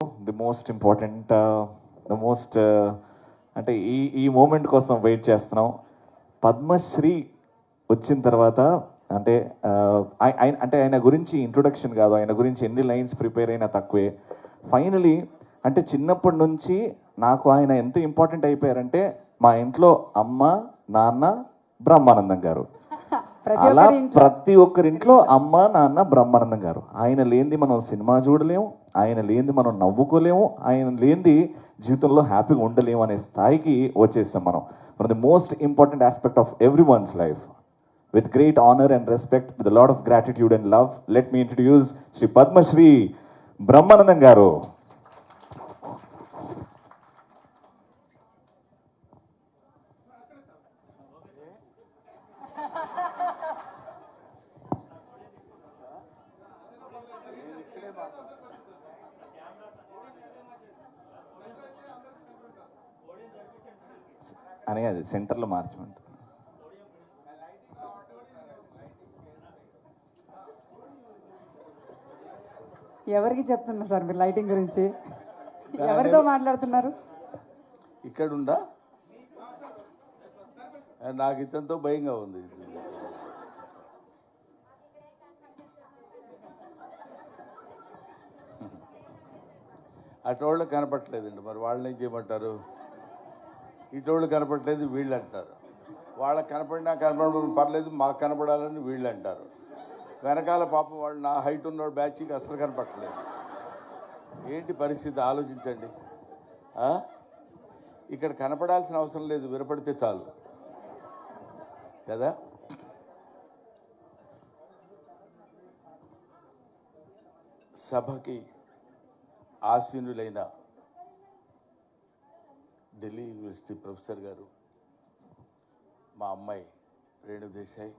The most important the most అంటే ఈ ఈ మూమెంట్ కోసం వెయిట్ చేస్తున్నాం. పద్మశ్రీ వచ్చిన తర్వాత అంటే uh, ఆయన అంటే ఆయన గురించి ఇంట్రొడక్షన్ కాదు ఆయన గురించి ఎన్ని లైన్స్ ప్రిపేర్ అయినా తక్కువే. ఫైనలీ అంటే చిన్నప్పటి నుంచి నాకు ఆయన ఎంత ఇంపార్టెంట్ అయిపోయారంటే మా ఇంట్లో అమ్మ నాన్న బ్రహ్మానందం గారు. అలా ప్రతి ఒక్కరింట్లో అమ్మ నాన్న బ్రహ్మానందం గారు. ఆయన లేనిది మనం సినిమా చూడలేము ఆయన లేనిది మనం నవ్వుకోలేము ఆయన లేనిది జీవితంలో హ్యాపీగా ఉండలేము అనే స్థాయికి వచ్చేసాం మనం. One the most important aspect of every one's life with great honour and respect with lot of gratitude and love let me introduce Shri Padmashri Brahmanandam garu అని అది ఎవరికి చెప్తున్నారు సార్ మీరు లైటింగ్ గురించి? ఎవరితో మాట్లాడుతున్నారు? ఇక్కడుండా? నాకు ఇతనితో భయంగా ఉంది. అటోళ్ళు కనపట్లేదండి మరి వాళ్ళని ఏం చేయమంటారు? ఇటోళ్ళు కనపట్లేదు వీళ్ళు అంటారు వాళ్ళకి కనపడినా కనపడడం పర్లేదు మాకు కనపడాలని వీళ్ళు అంటారు. వెనకాల పాపం వాళ్ళు నా హైట్ ఉన్న బ్యాచ్కి అసలు కనపడలేదు ఏంటి పరిస్థితి? ఆలోచించండి. ఇక్కడ కనపడాల్సిన అవసరం లేదు వినపడితే చాలు. కదా? సభకి ఆసీనులైన ఢిల్లీ యూనివర్సిటీ ప్రొఫెసర్ గారు మా అమ్మాయి రేణు దేశాయ్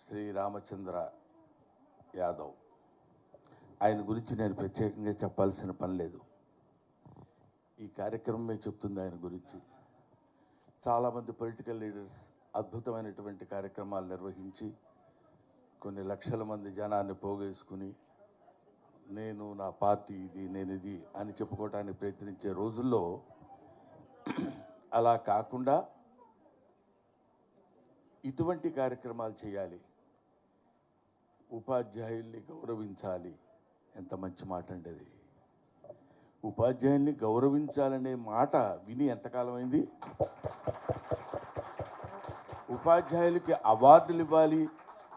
శ్రీ రామచంద్ర యాదవ్. ఆయన గురించి నేను ప్రత్యేకంగా చెప్పాల్సిన పని లేదు. ఈ కార్యక్రమమే చెప్తుంది ఆయన గురించి. చాలామంది పొలిటికల్ లీడర్స్ అద్భుతమైనటువంటి కార్యక్రమాలు నిర్వహించి కొన్ని లక్షల మంది జనాన్ని పోగేసుకుని నేను నా పార్టీ ఇది నేను ఇది అని చెప్పుకోవడానికి ప్రయత్నించే రోజుల్లో అలా కాకుండా ఇటువంటి కార్యక్రమాలు చేయాలి. ఉపాధ్యాయుల్ని గౌరవించాలి. ఎంత మంచి మాట అండి అది. ఉపాధ్యాయుల్ని గౌరవించాలనే మాట విని ఎంతకాలం అయింది? ఉపాధ్యాయులకి అవార్డులు ఇవ్వాలి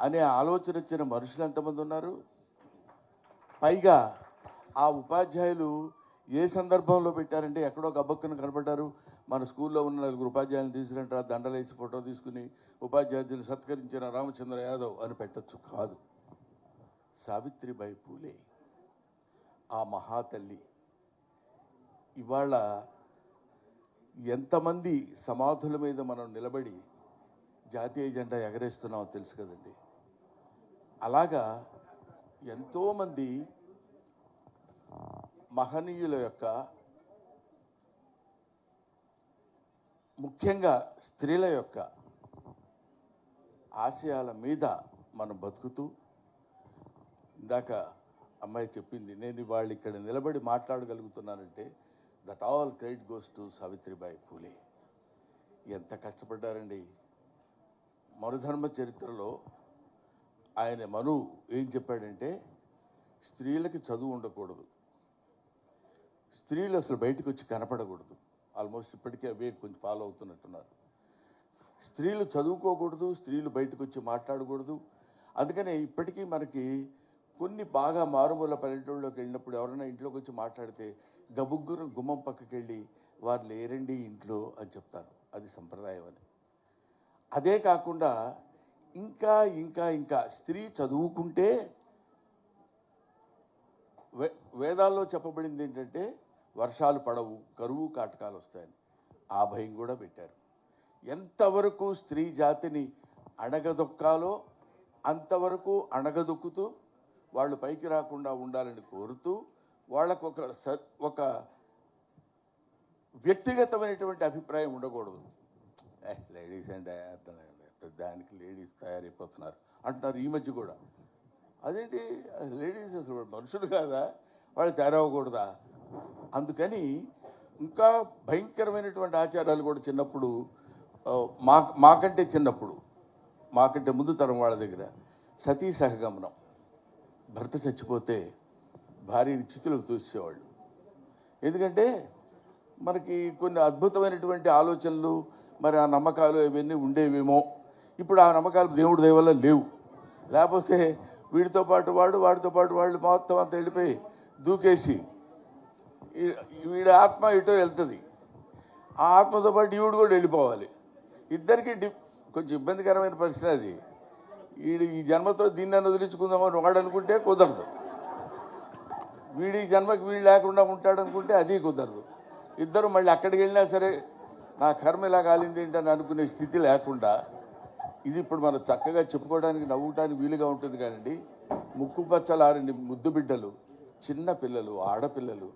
అనే ఆలోచన వచ్చిన మనుషులు ఎంతమంది ఉన్నారు? పైగా ఆ ఉపాధ్యాయులు ఏ సందర్భంలో పెట్టారంటే ఎక్కడో గబ్బక్కున కనపడ్డారు మన స్కూల్లో ఉన్న నలుగురు ఉపాధ్యాయులను తీసుకురంటారు దండలేసి ఫోటో తీసుకుని ఉపాధ్యాయులు సత్కరించిన రామచంద్ర యాదవ్ అని పెట్టచ్చు కాదు. సావిత్రిబాయి పూలే ఆ మహాతల్లి. ఇవాళ ఎంతమంది సమాధుల మీద మనం నిలబడి జాతీయ జెండా ఎగరేస్తున్నామో తెలుసు కదండి. అలాగా ఎంతోమంది మహనీయుల యొక్క ముఖ్యంగా స్త్రీల యొక్క ఆశయాల మీద మనం బతుకుతూ ఇందాక అమ్మాయి చెప్పింది నేను ఇవాళ ఇక్కడ నిలబడి మాట్లాడగలుగుతున్నానంటే that all credit goes to Savitribai Phule ఎంత కష్టపడ్డారండి. మరుధర్మ చరిత్రలో ఆయన మను ఏం చెప్పాడంటే స్త్రీలకి చదువు ఉండకూడదు. స్త్రీలు అసలు బయటకు వచ్చి కనపడకూడదు. ఆల్మోస్ట్ ఇప్పటికే అవే కొంచెం ఫాలో అవుతున్నట్టున్నారు. స్త్రీలు చదువుకోకూడదు స్త్రీలు బయటకు వచ్చి మాట్లాడకూడదు. అందుకనే ఇప్పటికీ మనకి కొన్ని బాగా మారుమూల పల్లెటూళ్ళలోకి వెళ్ళినప్పుడు ఎవరైనా ఇంట్లోకి వచ్చి మాట్లాడితే గబుగ్గురం గుమ్మం పక్కకి వెళ్ళి వారు లేరండి ఇంట్లో అని చెప్తారు. అది సంప్రదాయం అని. అదే కాకుండా ఇంకా ఇంకా ఇంకా స్త్రీ చదువుకుంటే వే వేదాల్లో చెప్పబడింది ఏంటంటే వర్షాలు పడవు కరువు కాటకాలు వస్తాయని. ఆ భయం కూడా పెట్టారు. ఎంతవరకు స్త్రీ జాతిని అణగదొక్కాలో అంతవరకు అణగదొక్కుతూ వాళ్ళు పైకి రాకుండా ఉండాలని కోరుతూ వాళ్ళకు ఒక స ఒక వ్యక్తిగతమైనటువంటి అభిప్రాయం ఉండకూడదు. లేడీస్ అంటే దానికి లేడీస్ తయారైపోతున్నారు అంటున్నారు ఈ మధ్య కూడా. అదేంటి? లేడీస్ అసలు మనుషులు కాదా? వాళ్ళు తయారవ్వకూడదా? అందుకని ఇంకా భయంకరమైనటువంటి ఆచారాలు కూడా చిన్నప్పుడు మా మాకంటే చిన్నప్పుడు మాకంటే ముందు తరం వాళ్ళ దగ్గర సతీ సహగమనం. భర్త చచ్చిపోతే భార్యని చితులకు తూసేవాళ్ళు. ఎందుకంటే మనకి కొన్ని అద్భుతమైనటువంటి ఆలోచనలు మరి ఆ నమ్మకాలు ఇవన్నీ ఉండేవేమో. ఇప్పుడు ఆ నమ్మకాలు దేవుడి దయ లేవు. లేకపోతే వీడితో పాటు వాడు వాడితో పాటు వాళ్ళు మొత్తం అంత వెళ్ళిపోయి దూకేసి వీడి ఆత్మ ఇటో వెళ్తుంది. ఆ ఆత్మతో పాటు ఈవిడు కూడా వెళ్ళిపోవాలి. ఇద్దరికి కొంచెం ఇబ్బందికరమైన పరిస్థితి అది. వీడి ఈ జన్మతో దీన్ని వదిలించుకుందామని వాడు అనుకుంటే కుదరదు. వీడి జన్మకి వీడు లేకుండా ఉంటాడు అనుకుంటే అది కుదరదు. ఇద్దరు మళ్ళీ అక్కడికి వెళ్ళినా సరే నా కర్మ ఇలా కాలింది ఏంటని అనుకునే స్థితి లేకుండా ఇది ఇప్పుడు మనం చక్కగా చెప్పుకోవడానికి నవ్వటానికి వీలుగా ఉంటుంది కానండి. ముక్కు పచ్చలారిని ముద్దు బిడ్డలు చిన్న పిల్లలు ఆడపిల్లలు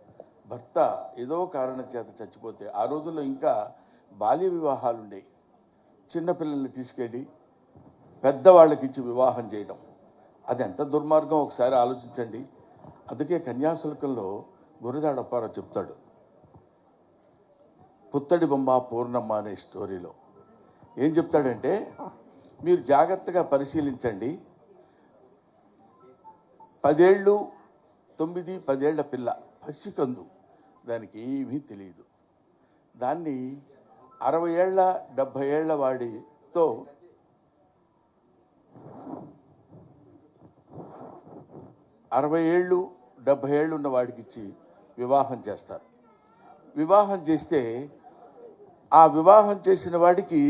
భర్త ఏదో కారణం చేత చచ్చిపోతే ఆ రోజుల్లో ఇంకా బాల్య వివాహాలు ఉండేవి చిన్నపిల్లల్ని తీసుకెళ్ళి పెద్దవాళ్ళకి ఇచ్చి వివాహం చేయడం అది ఎంత దుర్మార్గం ఒకసారి ఆలోచించండి. అందుకే కన్యాశుల్కంలో గురజాడ చెప్తాడు. పుత్తడి బొమ్మ పూర్ణమ్మ అనే స్టోరీలో ఏం చెప్తాడంటే మీరు జాగ్రత్తగా పరిశీలించండి. పదేళ్ళు తొమ్మిది పదేళ్ళ పిల్ల పసికందు. దానికి ఏమీ తెలియదు దాన్ని అరవై ఏళ్ళ డెబ్భై ఏళ్ళ వాడితో అరవై ఏళ్ళు డెబ్భై ఏళ్ళు ఉన్న వాడికి ఇచ్చి వివాహం చేస్తారు. వివాహం చేస్తే ఆ వివాహం చేసిన వాడికి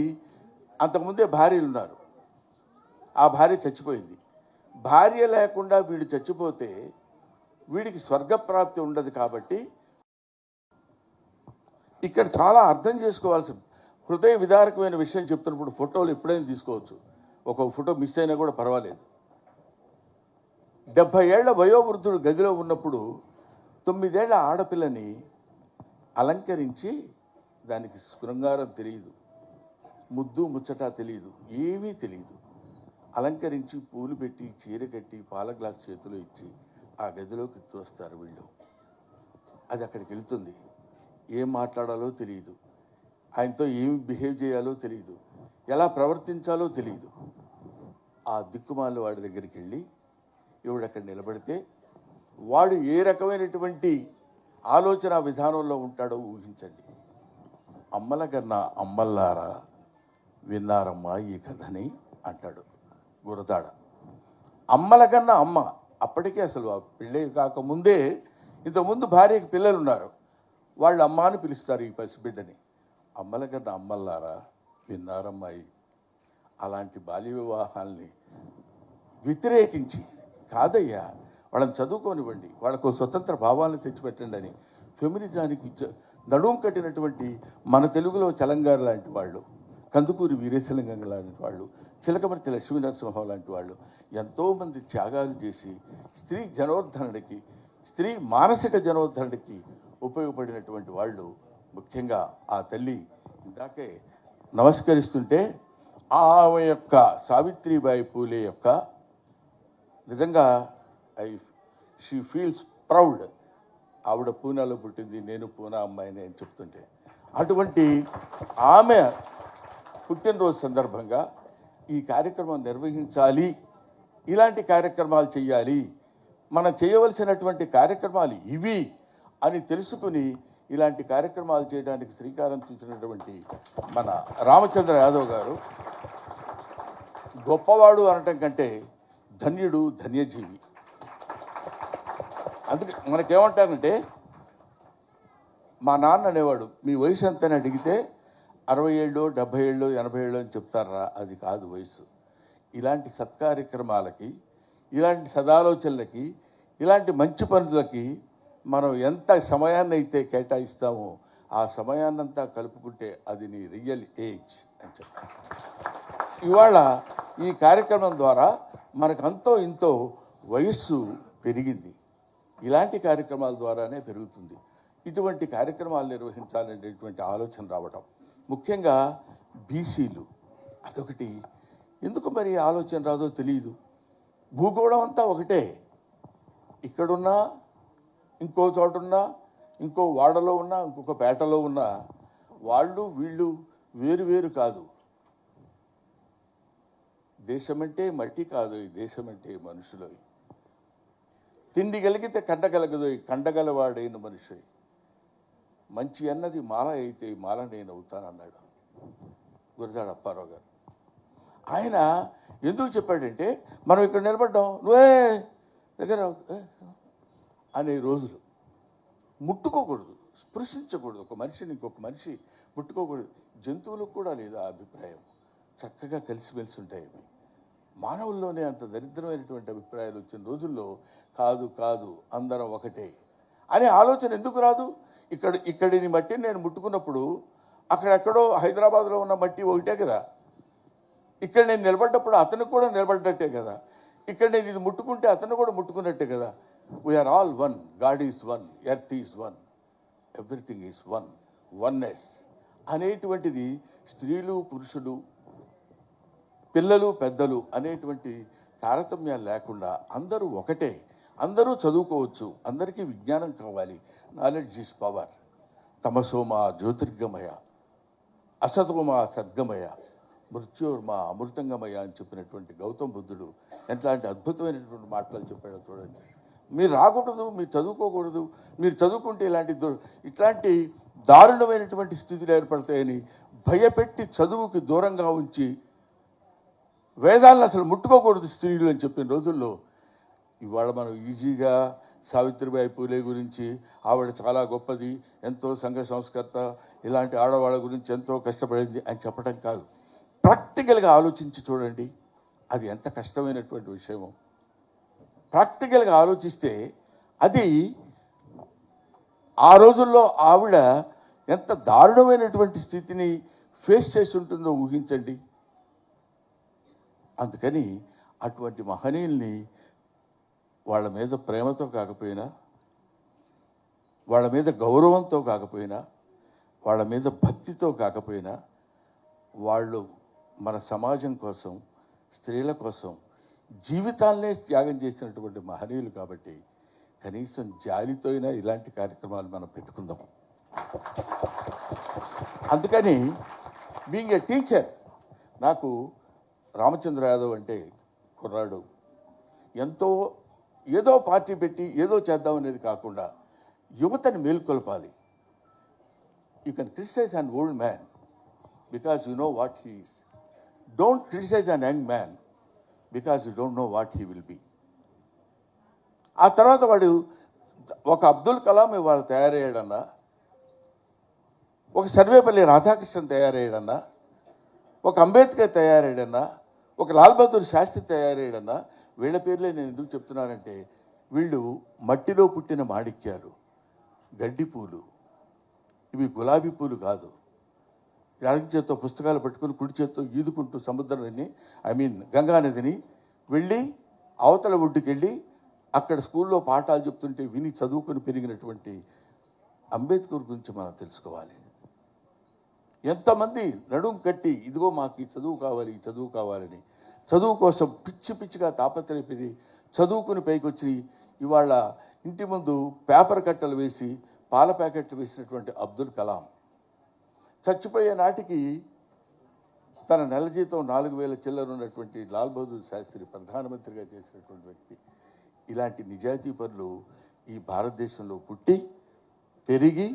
అంతకుముందే భార్యలు ఉన్నారు ఆ భార్య చచ్చిపోయింది. భార్య లేకుండా వీడు చచ్చిపోతే వీడికి స్వర్గప్రాప్తి ఉండదు కాబట్టి ఇక్కడ చాలా అర్థం చేసుకోవాల్సి హృదయ విదారకమైన విషయం చెప్తున్నప్పుడు ఫోటోలు ఎప్పుడైనా తీసుకోవచ్చు. ఒక ఫోటో మిస్ అయినా కూడా పర్వాలేదు. డెబ్భై ఏళ్ళ వయోవృద్ధుడు గదిలో ఉన్నప్పుడు తొమ్మిదేళ్ళ ఆడపిల్లని అలంకరించి దానికి శృంగారం తెలియదు. ముద్దు ముచ్చట తెలియదు. ఏమీ తెలియదు. అలంకరించి పూలు పెట్టి చీర కట్టి పాల గ్లాస్ చేతిలో ఇచ్చి ఆ గదిలోకి తోస్తారు వీళ్ళు. అది అక్కడికి వెళ్తుంది. ఏం మాట్లాడాలో తెలియదు ఆయనతో ఏమి బిహేవ్ చేయాలో తెలియదు ఎలా ప్రవర్తించాలో తెలియదు ఆ దిక్కుమాల వాడి దగ్గరికి వెళ్ళి ఈవిడ అక్కడ నిలబడితే వాడు ఏ రకమైనటువంటి ఆలోచన విధానంలో ఉంటాడో ఊహించండి. అమ్మల కన్నా అమ్మల్లారా విన్నారమ్మా ఈ కథని అంటాడు గురతాడ అమ్మల కన్నా అమ్మ అప్పటికే అసలు ఆ పెళ్ళి కాకముందే ఇంతకుముందు భార్యకి పిల్లలు ఉన్నారు వాళ్ళు అమ్మ అని పిలుస్తారు ఈ పసిబిడ్డని. అమ్మల కన్నా అమ్మల్లారా విన్నారమ్మాయి అలాంటి బాల్య వివాహాల్ని వ్యతిరేకించి. కాదయ్యా వాళ్ళని చదువుకోనివ్వండి వాళ్ళకు స్వతంత్ర భావాలను తెచ్చిపెట్టండి అని ఫెమినిజానికి నడుం కట్టినటువంటి మన తెలుగులో చలంగారు లాంటి వాళ్ళు కందుకూరి వీరేశలింగం లాంటి వాళ్ళు చిలకమర్తి లక్ష్మీ నరసింహం లాంటి వాళ్ళు ఎంతోమంది త్యాగాలు చేసి స్త్రీ జనోద్ధరణకి స్త్రీ మానసిక జనోద్ధరణకి ఉపయోగపడినటువంటి వాళ్ళు ముఖ్యంగా ఆ తల్లి ఇందాకే నమస్కరిస్తుంటే ఆమె యొక్క సావిత్రిబాయి పూలే యొక్క నిజంగా ఐ షీ ఫీల్స్ ప్రౌడ్. ఆవిడ పూనాలో పుట్టింది నేను పూనా అమ్మాయిని అని చెప్తుంటే. అటువంటి ఆమె పుట్టినరోజు సందర్భంగా ఈ కార్యక్రమం నిర్వహించాలి ఇలాంటి కార్యక్రమాలు చేయాలి మనం చేయవలసినటువంటి కార్యక్రమాలు ఇవి అని తెలుసుకుని ఇలాంటి కార్యక్రమాలు చేయడానికి శ్రీకారం చుట్టినటువంటి మన రామచంద్ర యాదవ్ గారు గొప్పవాడు అనటం కంటే ధన్యుడు ధన్యజీవి. అందుకే మనకేమంటారంటే మా నాన్న అనేవాడు మీ వయసు ఎంతని అడిగితే అరవై ఏళ్ళు డెబ్భై ఏళ్ళు ఎనభై ఏళ్ళు అని చెప్తారా? అది కాదు వయసు. ఇలాంటి సత్కార్యక్రమాలకి ఇలాంటి సదాలోచనలకి ఇలాంటి మంచి పనులకి మనం ఎంత సమయాన్ని అయితే కేటాయిస్తామో ఆ సమయాన్నంతా కలుపుకుంటే అది నీ రియల్ ఏజ్ అని చెప్పారు ఇవాళ ఈ కార్యక్రమం ద్వారా మనకు అంతో ఇంతో వయస్సు పెరిగింది. ఇలాంటి కార్యక్రమాల ద్వారానే పెరుగుతుంది. ఇటువంటి కార్యక్రమాలు నిర్వహించాలనేటువంటి ఆలోచన రావడం ముఖ్యంగా బీసీలు అదొకటి. ఎందుకు మరి ఆలోచన రాదో తెలియదు భూగోళం అంతా ఒకటే. ఇక్కడున్నా ఇంకో చోటున్నా ఇంకో వాడలో ఉన్నా ఇంకొక పేటలో ఉన్నా వాళ్ళు వీళ్ళు వేరు వేరు కాదు. దేశమంటే మట్టి కాదు ఈ దేశమంటే మనుషులు. తిండి కలిగితే కండగలగదు కండగలవాడైన మనిషి. మంచి అన్నది మాల అయితే మాల నేను అవుతానన్నాడు గురజాడ అప్పారావు గారు. ఆయన ఎందుకు చెప్పాడంటే మనం ఇక్కడ నిలబడ్డాం. నువ్వే దగ్గర అనే రోజులు. ముట్టుకోకూడదు. స్పృశించకూడదు. ఒక మనిషిని ఇంకొక మనిషి ముట్టుకోకూడదు. జంతువులకు కూడా లేదు ఆ అభిప్రాయం. చక్కగా కలిసిమెలిసి ఉంటాయి మానవుల్లోనే అంత దరిద్రమైనటువంటి అభిప్రాయాలు వచ్చిన రోజుల్లో కాదు కాదు అందరం ఒకటే అనే ఆలోచన ఎందుకు రాదు? ఇక్కడ ఇక్కడిని మట్టి నేను ముట్టుకున్నప్పుడు అక్కడెక్కడో హైదరాబాద్లో ఉన్న మట్టి ఒకటే కదా. ఇక్కడ నేను నిలబడ్డప్పుడు అతను కూడా నిలబడ్డట్టే కదా. ఇక్కడ నేను ఇది ముట్టుకుంటే అతను కూడా ముట్టుకున్నట్టే కదా. We are all one God is one earth is one everything is one oneness అనేటువంటిది స్త్రీలు పురుషులు పిల్లలు పెద్దలు అనేటువంటి తారతమ్యాలు లేకుండా అందరూ ఒకటే. అందరూ చదువుకోవచ్చు. అందరికీ విజ్ఞానం కావాలి. నాలెడ్జ్ ఈజ్ పవర్ తమసోమా జ్యోతిర్గమయ. అసతోమా సద్గమయ. మృత్యుర్మా అమృతంగమయ అని చెప్పినటువంటి గౌతమ బుద్ధుడు ఎట్లాంటి అద్భుతమైనటువంటి మాటలు చెప్పాడో చూడండి. మీరు రాకూడదు మీరు చదువుకోకూడదు మీరు చదువుకుంటే ఇలాంటి ఇట్లాంటి దారుణమైనటువంటి స్థితులు ఏర్పడతాయని భయపెట్టి చదువుకి దూరంగా ఉంచి వేదాలను అసలు ముట్టుకోకూడదు స్త్రీలు అని చెప్పిన రోజుల్లో ఇవాళ మనం ఈజీగా సావిత్రిబాయి పూలే గురించి ఆవిడ చాలా గొప్పది ఎంతో సంఘ సంస్కర్త ఇలాంటి ఆడవాళ్ళ గురించి ఎంతో కష్టపడింది అని చెప్పడం కాదు. ప్రాక్టికల్గా ఆలోచించి చూడండి అది ఎంత కష్టమైనటువంటి విషయమో. ప్రాక్టికల్గా ఆలోచిస్తే అది ఆ రోజుల్లో ఆవిడ ఎంత దారుణమైనటువంటి స్థితిని ఫేస్ చేసి ఉంటుందో ఊహించండి. అందుకని అటువంటి మహనీయుల్ని వాళ్ళ మీద ప్రేమతో కాకపోయినా వాళ్ళ మీద గౌరవంతో కాకపోయినా వాళ్ళ మీద భక్తితో కాకపోయినా వాళ్ళు మన సమాజం కోసం స్త్రీల కోసం జీవితాలనే త్యాగం చేసినటువంటి మహనీయులు కాబట్టి కనీసం జాలితో అయినా ఇలాంటి కార్యక్రమాలు మనం పెట్టుకుందాం. అందుకని బీయింగ్ ఏ టీచర్ నాకు రామచంద్ర యాదవ్ అంటే కుర్రాడు. ఎంతో ఏదో పార్టీ పెట్టి ఏదో చేద్దాం అనేది కాకుండా యువతని మేల్కొల్పాలి. You can criticise an old man because you know what he's don't criticise an young man because you don't know what he will be ఆ తర్వాత వాడు ఒక అబ్దుల్ కలాం ఇవాళ తయారయ్యాడన్నా ఒక సర్వేపల్లి రాధాకృష్ణన్ తయారయ్యాడన్నా ఒక అంబేద్కర్ తయారయ్యాడన్నా ఒక లాల్ బహదూర్ శాస్త్రి తయారయ్యాడన్నా వీళ్ళ పేర్లే నేను ఎందుకు చెప్తున్నానంటే వీళ్ళు మట్టిలో పుట్టిన మాణిక్యాలు గడ్డి పూలు ఇవి గులాబీ పూలు కాదు. ఎడమ చేత్తో పుస్తకాలు పట్టుకుని కుడి చేత్తో ఈదుకుంటూ సముద్రాన్ని ఐ మీన్ గంగా నదిని వెళ్ళి అవతల ఒడ్డుకి వెళ్ళి అక్కడ స్కూల్లో పాఠాలు చెప్తుంటే విని చదువుకొని పెరిగినటువంటి అంబేద్కర్ గురించి మనం తెలుసుకోవాలి. ఎంతమంది నడుం కట్టి ఇదిగో మాకు ఈ చదువు కావాలి ఈ చదువు కావాలని చదువు కోసం పిచ్చి పిచ్చిగా తాపత్రయపడి చదువుకుని పైకొచ్చి ఇవాళ ఇంటి ముందు పేపర్ కట్టలు వేసి పాల ప్యాకెట్లు వేసినటువంటి అబ్దుల్ కలాం చచ్చిపోయే నాటికి తన నెల జీతం నాలుగు వేల చిల్లర ఉన్నటువంటి లాల్ బహదూర్ శాస్త్రి ప్రధానమంత్రిగా చేసినటువంటి వ్యక్తి. ఇలాంటి నిజాయితీ పనులు ఈ భారతదేశంలో పుట్టి పెరిగి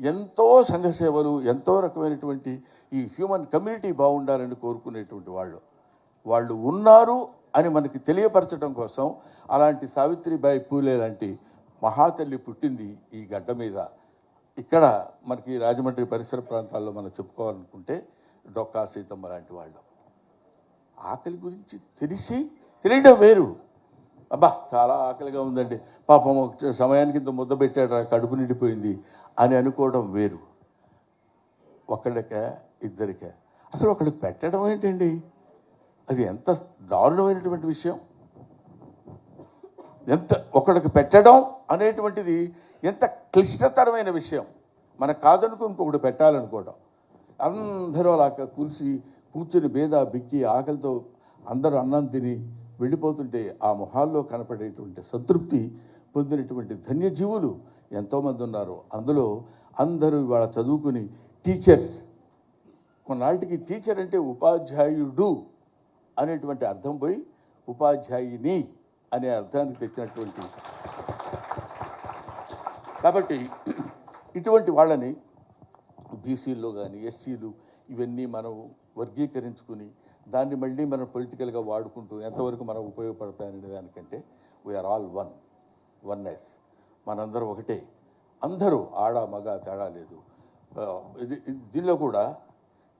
ఎంతో సంఘ సేవలు ఎంతో రకమైనటువంటి ఈ హ్యూమన్ కమ్యూనిటీ బాగుండాలని కోరుకునేటువంటి వాళ్ళు. వాళ్ళు ఉన్నారు అని మనకి తెలియపరచడం కోసం అలాంటి సావిత్రిబాయి పూలే లాంటి మహాతల్లి పుట్టింది ఈ గడ్డ మీద. ఇక్కడ మనకి రాజమండ్రి పరిసర ప్రాంతాల్లో మనం చెప్పుకోవాలనుకుంటే డొక్కా సీతమ్మ లాంటి వాళ్ళు. ఆకలి గురించి తెలిసి తెలియడం వేరు. అబ్బా చాలా ఆకలిగా ఉందండి. పాపం ఒక సమయానికి ఇంత ముద్ద పెట్టాడు కడుపు నిండిపోయింది అని అనుకోవడం వేరు. ఒకళ్ళక ఇద్దరిక. అసలు ఒకడికి పెట్టడం ఏంటండి? అది ఎంత దారుణమైనటువంటి విషయం. ఎంత ఒకడికి పెట్టడం అనేటువంటిది ఎంత క్లిష్టతరమైన విషయం. మనకు కాదనుకుని ఇంకొకటి పెట్టాలనుకోవడం. అందరూ అలా కూల్చి కూర్చుని బేద బిక్కి ఆకలితో అందరూ అన్నం తిని వెళ్ళిపోతుంటే ఆ మొహాల్లో కనపడేటువంటి సంతృప్తి పొందినటువంటి ధన్యజీవులు ఎంతోమంది ఉన్నారు. అందులో అందరూ ఇవాళ చదువుకుని టీచర్స్. కొన్నాళ్ళకి టీచర్ అంటే ఉపాధ్యాయుడు అనేటువంటి అర్థం పోయి ఉపాధ్యాయుని అనే అర్థానికి తెచ్చినటువంటి కాబట్టి ఇటువంటి వాళ్ళని బీసీల్లో కానీ ఎస్సీలు ఇవన్నీ మనం వర్గీకరించుకుని దాన్ని మళ్ళీ మనం పొలిటికల్గా వాడుకుంటూ ఎంతవరకు మనం ఉపయోగపడతాయనే దానికంటే వీఆర్ ఆల్ వన్ వన్నెస్ మనందరం ఒకటే. అందరూ ఆడ మగ తేడా లేదు. ఇది దీనిలో కూడా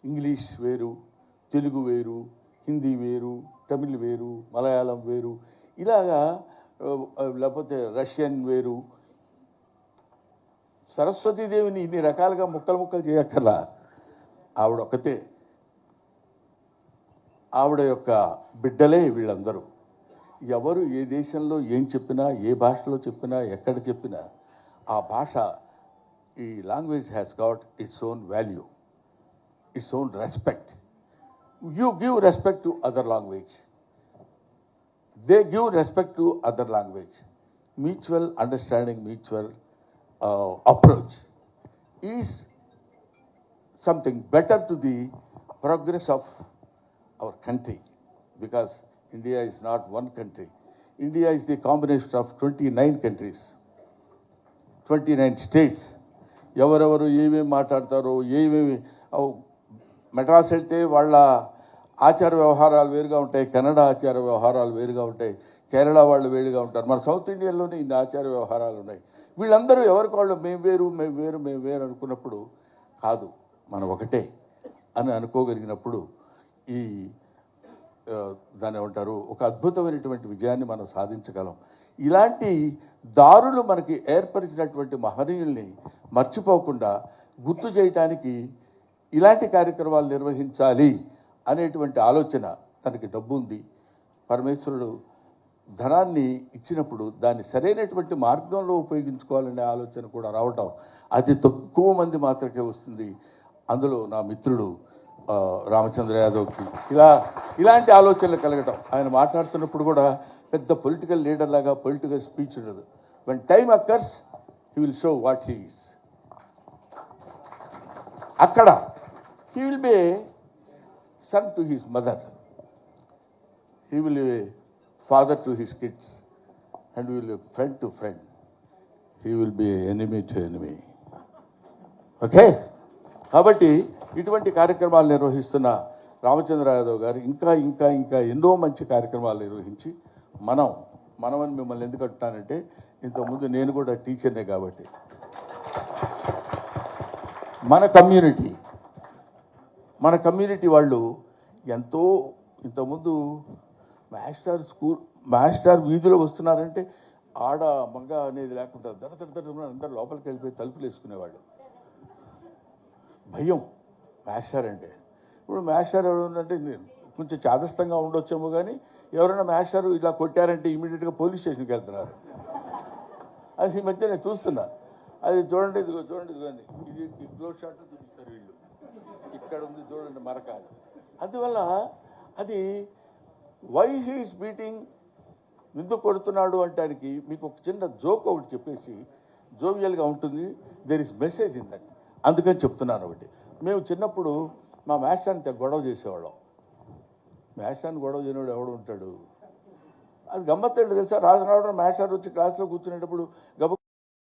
ఇంగ్లీష్ వేరు తెలుగు వేరు హిందీ వేరు తమిళ్ వేరు మలయాళం వేరు ఇలాగా లేకపోతే రష్యన్ వేరు సరస్వతీదేవిని ఇన్ని రకాలుగా ముక్కలు ముక్కలు చేయక్కర్లా. ఆవిడ ఒకతే ఆవిడ యొక్క బిడ్డలే వీళ్ళందరూ. ఎవరు ఏ దేశంలో ఏం చెప్పినా ఏ భాషలో చెప్పినా ఎక్కడ చెప్పినా ఆ భాష ఈ language has got its own value its own respect you give respect to other language they give respect to other language mutual understanding mutual approach is something better to the progress of our country because India is not one country. India is the combination of 29 countries, 29 states. ఎవరెవరు ఏమేమి మాట్లాడతారో ఏమేమి మెడ్రాస్ వెళ్తే వాళ్ళ ఆచార వ్యవహారాలు వేరుగా ఉంటాయి కన్నడ ఆచార వ్యవహారాలు వేరుగా ఉంటాయి కేరళ వాళ్ళు వేరుగా ఉంటారు మన సౌత్ ఇండియాలోనే ఇన్ని ఆచార వ్యవహారాలు ఉన్నాయి వీళ్ళందరూ ఎవరికి వాళ్ళు మేము వేరు మేము వేరు మేము వేరు అనుకున్నప్పుడు కాదు మనం ఒకటే అని అనుకోగలిగినప్పుడు ఈ దాన్ని ఏమంటారు ఒక అద్భుతమైనటువంటి విజయాన్ని మనం సాధించగలం. ఇలాంటి దారులు మనకి ఏర్పరిచినటువంటి మహనీయుల్ని మర్చిపోకుండా గుర్తు చేయటానికి ఇలాంటి కార్యక్రమాలు నిర్వహించాలి అనేటువంటి ఆలోచన తనకి డబ్బు ఉంది. పరమేశ్వరుడు ధనాన్ని ఇచ్చినప్పుడు దాన్ని సరైనటువంటి మార్గంలో ఉపయోగించుకోవాలనే ఆలోచన కూడా రావటం అతి తక్కువ మంది మాత్రమే వస్తుంది. అందులో నా మిత్రుడు రామచంద్ర యాదవ్కి ఇలా ఇలాంటి ఆలోచనలు కలగటం. ఆయన మాట్లాడుతున్నప్పుడు కూడా పెద్ద పొలిటికల్ లీడర్ లాగా పొలిటికల్ స్పీచ్ ఉండదు. One time occurs he will show what he's అక్కడ he will be son to his mother he will father to his kids and will be to friend to friend. He will be enemy to enemy. Okay కాబట్టి ఇటువంటి కార్యక్రమాలు నిర్వహిస్తున్న రామచంద్ర యాదవ్ గారు ఇంకా ఇంకా ఇంకా ఎన్నో మంచి కార్యక్రమాలు నిర్వహించి మనం మనమని మిమ్మల్ని ఎందుకు అంటున్నానంటే ఇంతకుముందు నేను కూడా టీచర్నే కాబట్టి మన కమ్యూనిటీ మన కమ్యూనిటీ వాళ్ళు ఎంతో ఇంతకుముందు మాస్టర్ స్కూల్ మాస్టర్ వీధిలో వస్తున్నారంటే ఆడ మగ అనేది లేకుండా దడ దడ దడ అందరు లోపలికి వెళ్ళిపోయి తలుపులు వేసుకునేవాళ్ళు. భయం మాస్టర్ అంటే. ఇప్పుడు మాస్టర్ ఎవరు కొంచెం చాదస్తంగా ఉండొచ్చేమో కానీ ఎవరైనా మాస్టర్ ఇలా కొట్టారంటే ఇమీడియట్గా పోలీస్ స్టేషన్కి వెళ్తున్నారు. అది ఈ మధ్య నేను చూస్తున్నా. అది చూడండి ఇదిగో చూడండి ఇదిగోండి. ఇది క్లోజ్ షాట్ చూపిస్తారు వీళ్ళు. ఇక్కడ ఉంది చూడండి మరక అందువల్ల అది వై హీస్ బీటింగ్ ఎందుకు కొడుతున్నాడు అంటానికి మీకు ఒక చిన్న జోక్ ఒకటి చెప్పేసి జోవియల్గా ఉంటుంది. There is message in that అందుకని చెప్తున్నాను ఒకటి. మేము చిన్నప్పుడు మా మాస్టర్ని గొడవ చేసేవాళ్ళం. మాస్టర్ని గొడవ చేయనివాడు ఎవడు ఉంటాడు? అది గమ్మత్తండి తెలుసా? రాజు రావడం మాస్టర్ వచ్చి క్లాస్లో కూర్చునేటప్పుడు గబ